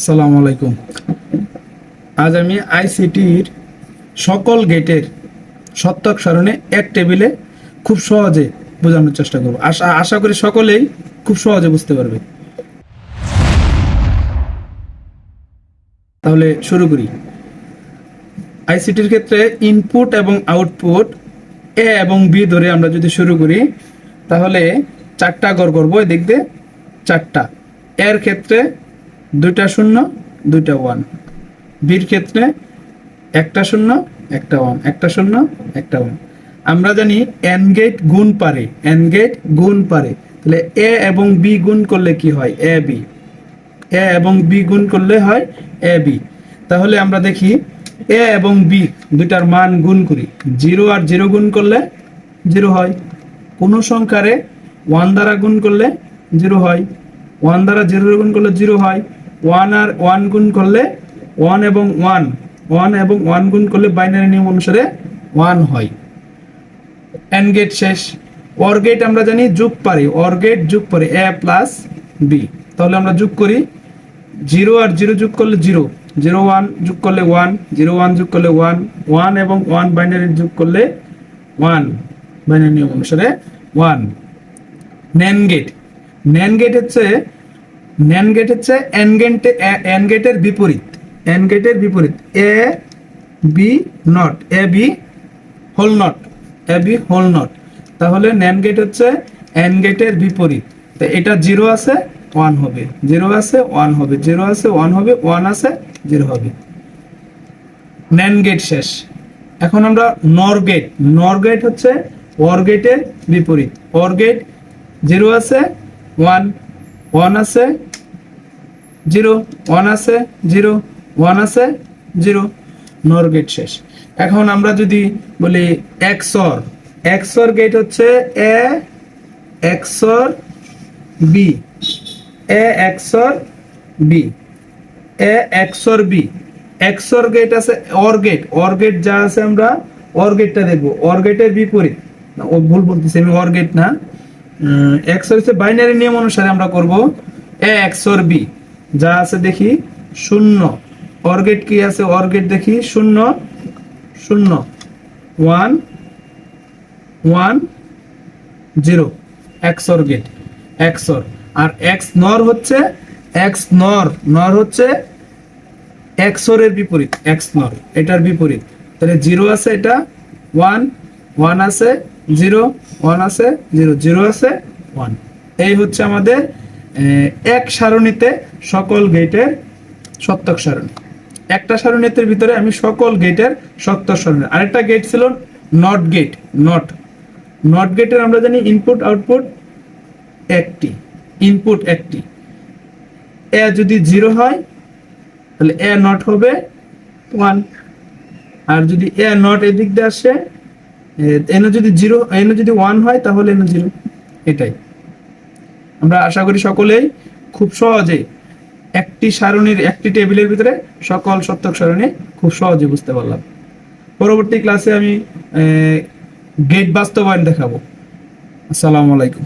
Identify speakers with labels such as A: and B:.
A: আসসালামু আলাইকুম। আজ আমি আইসিটির সকল গেটের সত্যক সারণে এক টেবিলে খুব সহজে বোঝানোর চেষ্টা করব। আশা আশা করি সকলেই খুব সহজে বুঝতে পারবে। তাহলে শুরু করি। আইসিটির ক্ষেত্রে ইনপুট এবং আউটপুট এ এবং বি ধরে আমরা যদি শুরু করি, তাহলে চারটা গড় করব দিয়ে চারটা। এর ক্ষেত্রে দুইটা শূন্য, দুইটা ওয়ান। বির ক্ষেত্রে একটা শূন্য, একটা ওয়ান। একটা শূন্য, একটা ওয়ান। আমরা জানি এন গেট গুণ পারে এন গেট গুণ পারে। তাহলে এ এবং বি গুণ করলে কি হয়? এ বি এ এবং বি গুণ করলে হয় এ বি তাহলে আমরা দেখি এ এবং বি দুইটার মান গুণ করি। জিরো আর জিরো গুণ করলে জিরো হয়। কোনো সংখ্যারে ওয়ান দ্বারা গুণ করলে জিরো হয়। ওয়ান দ্বারা জিরো গুণ করলে জিরো হয়। ওয়ান আর ওয়ান গুণ করলে ওয়ান এবং ওয়ান ওয়ান এবং ওয়ান গুণ করলে বাইনারি নিয়ম অনুসারে ওয়ান হয়। এন গেট শেষ। অর গেট আমরা জানি যোগ পারি অর গেট যোগ পারি এ প্লাস বি তাহলে আমরা যোগ করি জিরো আর জিরো যোগ করলে জিরো জিরো ওয়ান যোগ করলে ওয়ান জিরো ওয়ান যোগ করলে ওয়ান ওয়ান এবং ওয়ান বাইনারি যোগ করলে ওয়ান বাইনারি নিয়ম অনুসারে one nand gate nand gate হচ্ছে ন্যান গেট হচ্ছে এন গেটে এন গেটের বিপরীত। এন গেটের বিপরীত। A, B, not. A, B, whole not. A, B, whole not. তাহলে ন্যান গেট হচ্ছে এন গেটের বিপরীত। তো এটা জিরো আছে, ওয়ান হবে। জিরো আছে, ওয়ান হবে। জিরো আছে, ওয়ান হবে। ওয়ান আছে, জিরো হবে। ন্যান গেট শেষ। এখন আমরা নর গেট। নর গেট হচ্ছে অর গেটের বিপরীত। অর গেট জিরো আছে, ওয়ান। ওয়ান আছে জিরো ওয়ান আছে, জিরো ওয়ান আছে, জিরো। নর গেট শেষ। এখন আমরা যদি বলি এক্সর এক্সর গেট হচ্ছে A xor B A xor B A xor B xor gate আছে অর গেট অর গেট যা আছে আমরা অর গেটটা দেখব। অর গেটের বিপরীত। ও ভুল বলতেছি, আমি অর গেট না। এক্সর হচ্ছে বাইনারি নিয়ম অনুসারে আমরা করব এ এক্সর বি যা আছে দেখি শূন্য। অর গেট কি আছে? অর গেট দেখি শূন্য। শূন্য। One one, zero. Xor gate xor আর এক্স নর হচ্ছে এক্স নর। নর হচ্ছে এক্সরের বিপরীত, এক্স নর। এটার বিপরীত। তাহলে জিরো আছে এটা, ওয়ান ওয়ান আছে জিরো, ওয়ান আছে জিরো জিরো আছে ওয়ান। এই হচ্ছে আমাদের এক সারণীতে সকল গেটের সত্যক সারণী। একটা সারণীতে ভিতরে আমি সকল গেটের সত্যক সারণী। আরেকটা গেট ছিল নট গেট, নট। নট গেটের আমরা জানি ইনপুট আউটপুট একটি ইনপুট একটি। এ যদি জিরো হয়, তাহলে এ নট হবে ওয়ান আর যদি এ নট এদিক দিয়ে আসে এনে যদি জিরো এনে যদি ওয়ান হয়, তাহলে এনে জিরো এটাই। আমরা আশা করি সকলেই খুব সহজে একটি সারণীর একটি টেবিলের ভিতরে সকল সত্যক সারণী খুব সহজে বুঝতে পারলাম। পরবর্তী ক্লাসে আমি গেট বাস্তবায়ন দেখাবো। আসসালামু আলাইকুম।